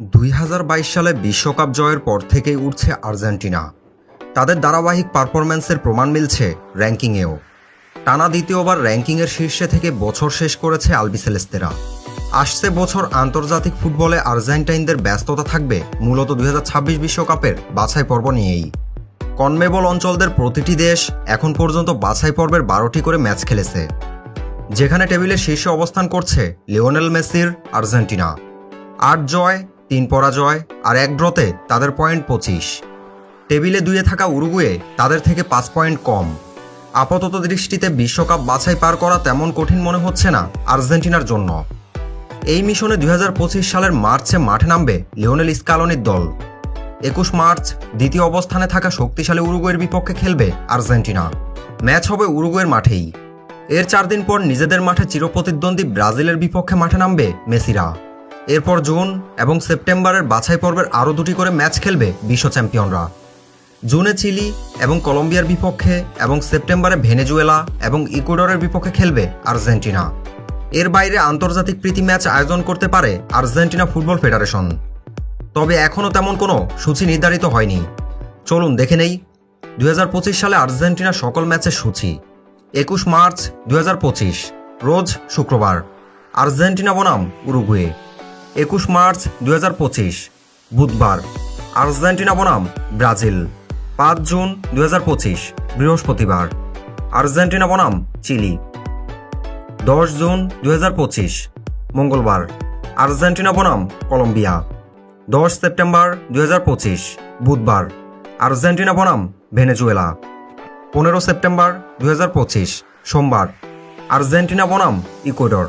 দুই হাজার বাইশ সালে বিশ্বকাপ জয়ের পর থেকেই উঠছে আর্জেন্টিনা। তাদের ধারাবাহিক পারফরম্যান্সের প্রমাণ মিলছে র্যাঙ্কিংয়েও। টানা দ্বিতীয়বার র্যাঙ্কিংয়ের শীর্ষে থেকে বছর শেষ করেছে আলবিসেলেস্তেরা আসছে বছর আন্তর্জাতিক ফুটবলে আর্জেন্টাইনদের ব্যস্ততা থাকবে মূলত দুই বিশ্বকাপের বাছাই পর্ব নিয়েই। কনমেবল অঞ্চলদের প্রতিটি দেশ এখন পর্যন্ত বাছাই পর্বের বারোটি করে ম্যাচ খেলেছে, যেখানে টেবিলের শীর্ষে অবস্থান করছে লিওনেল মেসির আর্জেন্টিনা। আট জয় তিন পরাজয় আর এক ড্রতে তাদের পয়েন্ট পঁচিশ। টেবিলে দুয়ে থাকা উরুগুয়ে তাদের থেকে পাঁচ পয়েন্ট কম। আপাতত দৃষ্টিতে বিশ্বকাপ বাছাই পার করা তেমন কঠিন মনে হচ্ছে না আর্জেন্টিনার জন্য। এই মিশনে দুই হাজার পঁচিশ সালের মার্চে মাঠে নামবে লিওনেল স্কালনির দল। একুশ মার্চ দ্বিতীয় অবস্থানে থাকা শক্তিশালী উরুগুয়ের বিপক্ষে খেলবে আর্জেন্টিনা। ম্যাচ হবে উরুগুয়ের মাঠেই। এর চার দিন পর নিজেদের মাঠে চিরপ্রতিদ্বন্দ্বী ব্রাজিলের বিপক্ষে মাঠে নামবে মেসিরা। এরপর জুন এবং সেপ্টেম্বরের বাছাই পর্বের আরও দুটি করে ম্যাচ খেলবে বিশ্ব চ্যাম্পিয়নরা। জুনে চিলি এবং কলম্বিয়ার বিপক্ষে এবং সেপ্টেম্বরে ভেনেজুয়েলা এবং ইকুয়েডরের বিপক্ষে খেলবে আর্জেন্টিনা। এর বাইরে আন্তর্জাতিক প্রীতি ম্যাচ আয়োজন করতে পারে আর্জেন্টিনা ফুটবল ফেডারেশন। তবে এখনও তেমন কোনো সূচি নির্ধারিত হয়নি। চলুন দেখে নেই দু হাজার পঁচিশ সালে আর্জেন্টিনা সকল ম্যাচের সূচি। একুশ মার্চ দু হাজার পঁচিশ, রোজ শুক্রবার। আর্জেন্টিনা বনাম উরুগুয়ে। একুশ মার্চ দু হাজার পঁচিশ, বুধবার। আর্জেন্টিনা বনাম, ব্রাজিল। পাঁচ জুন দু হাজার পঁচিশ, বৃহস্পতিবার। আর্জেন্টিনা বনাম, চিলি। দশ জুন দুই মঙ্গলবার। আর্জেন্টিনা বনাম, কলম্বিয়া। দশ সেপ্টেম্বর দু হাজার পঁচিশ, বুধবার। আর্জেন্টিনা বনাম, ভেনেজুয়েলা। পনেরো সেপ্টেম্বর দু হাজার পঁচিশ, সোমবার। আর্জেন্টিনা বনাম, ইকুয়েডর।